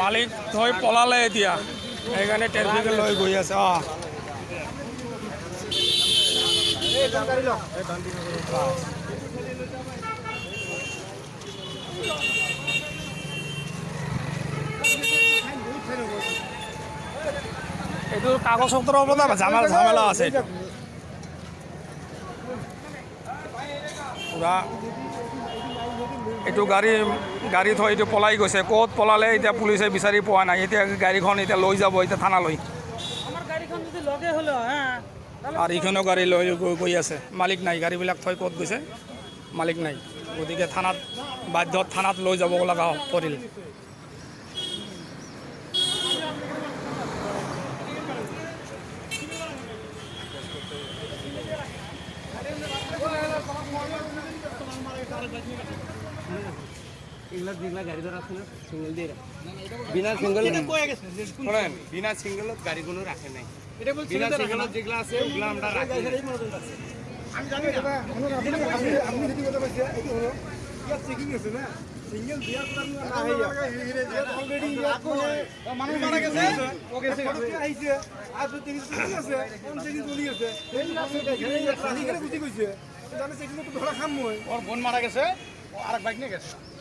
মালিক থৈ পলালে এতিয়া। সেইকাৰণে ট্ৰেফিকে লৈ গৈ আছে, অঁ। এইটো কাগজ পত্ৰৰ ওপৰত ঝামেলা ঝামেলা আছে পূৰা এইটো গাড়ী গাড়ী থৈ এইটো পলাই গৈছে। ক'ত পলালে এতিয়া পুলিচে বিচাৰি পোৱা নাই। এতিয়া গাড়ীখন এতিয়া লৈ যাব এতিয়া থানালৈ। আৰু ইখনো গাড়ী লৈ গৈ গৈ আছে। মালিক নাই গাড়ীবিলাক থৈ ক'ত গৈছে? মালিক নাই। গতিকে থানাত বাধ্যত থানাত লৈ যাব লগা পৰিল এগুলা যেগুলা গাড়ি ধরা আছে না সিঙ্গেল দিয়ে। বিনা সিঙ্গেল শোনেন বিনা সিঙ্গেলত গাড়ি কোনো রাখে নাই। বিনা সিঙ্গেলত যেগুলা আছে ওগুলা আমরা রাখি নাই। ওর বোন মারা গেছে ও আরেক বাইক নিয়ে গেছে না? না ওর বোন মারা গেছে? এইবিলাক কইলে আপনি গাড়িটো উঠাক না হা হা অনলাইনটো মই মেচিনত নহয় মই আগতে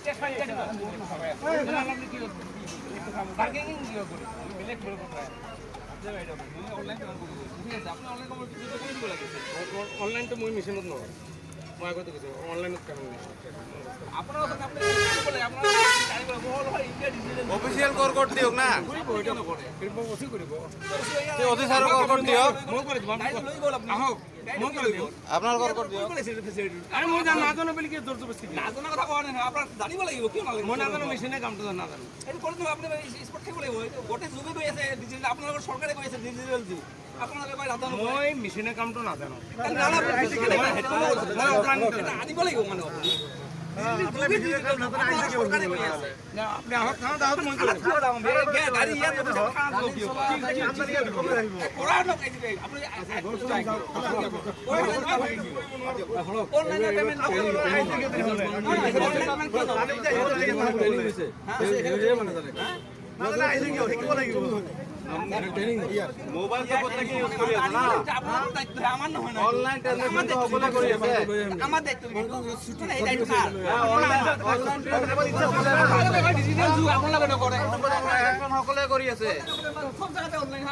দিয়ক মই মেচিনত ছাৰৰ দিম আহক মই কৰি দিম আপোনালোকৰ ক'ত দিয়ক? আরে মই জান নাজানো বলি কি জোর কথা কোৱা নাই নহয় আপোনাৰ জানিব লাগিব কিয় নালাগিব মই নাজানো মেচিনে কামটো নাজানো। এইটো কৰি দিব আপুনি স্পট থাকিব লাগিব গোটেই যুগে গৈ আছে ডিজিটেল আপোনালোকৰ চৰকাৰে কৈ আছে ডিজিটেল যুগ। মই মেচিনে কামটো নাজানো আনিব লাগিব মানে আপুনি আহক থানাত আহক মই গাড়ী ইয়াত কৰা নক আপুনি অনলাইন মোবাইল ইউজ আছে না? দায়িত্ব নহয় ন অনলাইন সকলোৱে কৰি আছে। আমাৰ দায়িত্ব এই দায়িত্ব কাৰ অনলাইন ডিজিটেল যুগ আপোনালোকে নকৰে ট্ৰানজেকশ্যন সকলোৱে কৰি আছে। সব জায়গাতে অনলাইন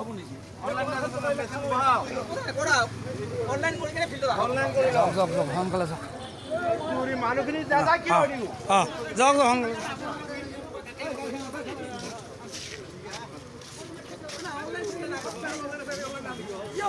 হ'ব নেকি? অনলাইন মেচিন বহাওক কৰা অনলাইন কৰি কিনে ফিল্ডত অনলাইন কৰি লওক যাওক যাওক সোনকালে যাওক মানুহখিনি যা যা কি কৰি যাওক যাওক সোনকালে গোটেই ইণ্ডিয়াত অনলাইন চৰকাৰে কৈ আছে অনলাইন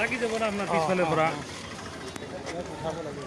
লাগি যাব না আপনার পিছফালে পুরা। উঠাব লাগে।